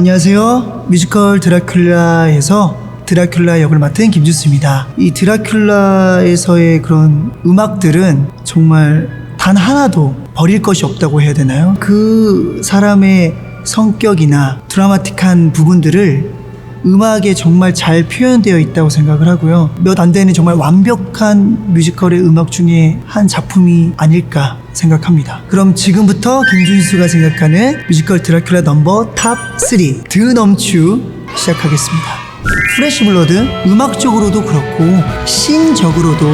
안녕하세요. 뮤지컬 드라큘라에서 드라큘라 역을 맡은 김준수입니다. 이 드라큘라에서의 그런 음악들은 정말 단 하나도 버릴 것이 없다고 해야 되나요? 그 사람의 성격이나 드라마틱한 부분들을 음악에 정말 잘 표현되어 있다고 생각을 하고요. 몇 안 되는 정말 완벽한 뮤지컬의 음악 중에 한 작품이 아닐까 생각합니다. 그럼 지금부터 김준수가 생각하는 뮤지컬 드라큘라 넘버 탑3 드넘추 시작하겠습니다. 프레시 블러드 음악적으로도 그렇고 신적으로도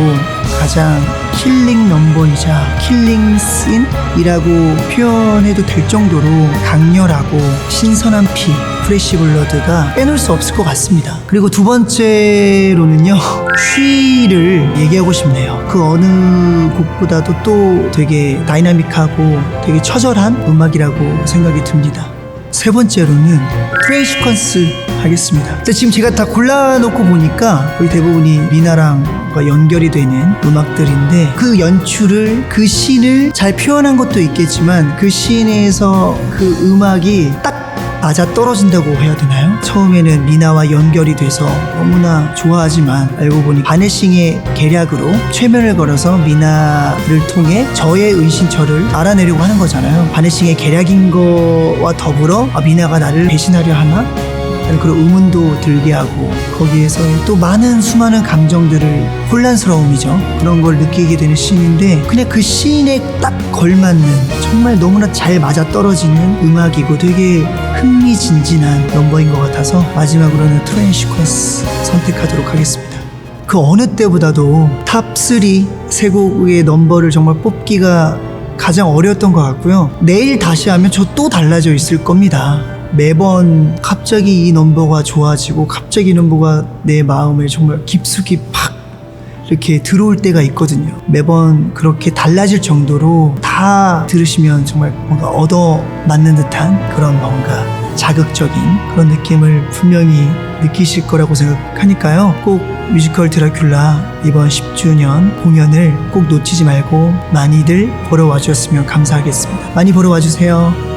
가장 킬링 넘버이자 킬링 씬이라고 표현해도 될 정도로 강렬하고 신선한 피 프레시 블러드가 빼놓을 수 없을 것 같습니다. 그리고 두 번째로는요 쉬를 얘기하고 싶네요. 그 어느 곡보다도 또 되게 다이나믹하고 되게 처절한 음악이라고 생각이 듭니다. 세 번째로는 프레이 시퀀스 하겠습니다. 근데 지금 제가 다 골라놓고 보니까 거의 대부분이 미나랑 연결이 되는 음악들인데 그 연출을 그 씬을 잘 표현한 것도 있겠지만 그 씬에서 그 음악이 딱 맞아 떨어진다고 해야 되나요? 처음에는 미나와 연결이 돼서 너무나 좋아하지만 알고 보니 바네싱의 계략으로 최면을 걸어서 미나를 통해 저의 은신처를 알아내려고 하는 거잖아요. 바네싱의 계략인 거와 더불어 아, 미나가 나를 배신하려 하나? 그런 의문도 들게 하고 거기에서 또 많은 수많은 감정들을 혼란스러움이죠. 그런 걸 느끼게 되는 씬인데 그냥 그 씬에 딱 걸맞는 정말 너무나 잘 맞아 떨어지는 음악이고 되게 흥미진진한 넘버인 것 같아서 마지막으로는 트레인 시퀀스 선택하도록 하겠습니다. 그 어느 때보다도 탑3 세 곡의 넘버를 정말 뽑기가 가장 어려웠던 것 같고요. 내일 다시 하면 저 또 달라져 있을 겁니다 매번 갑자기 이 넘버가 좋아지고 갑자기 이 넘버가 내 마음에 정말 깊숙이 팍 이렇게 들어올 때가 있거든요. 매번 그렇게 달라질 정도로 다 들으시면 정말 뭔가 얻어 맞는 듯한 그런 뭔가 자극적인 그런 느낌을 분명히 느끼실 거라고 생각하니까요. 꼭 뮤지컬 드라큘라 이번 10주년 공연을 꼭 놓치지 말고 많이들 보러 와주셨으면 감사하겠습니다. 많이 보러 와주세요.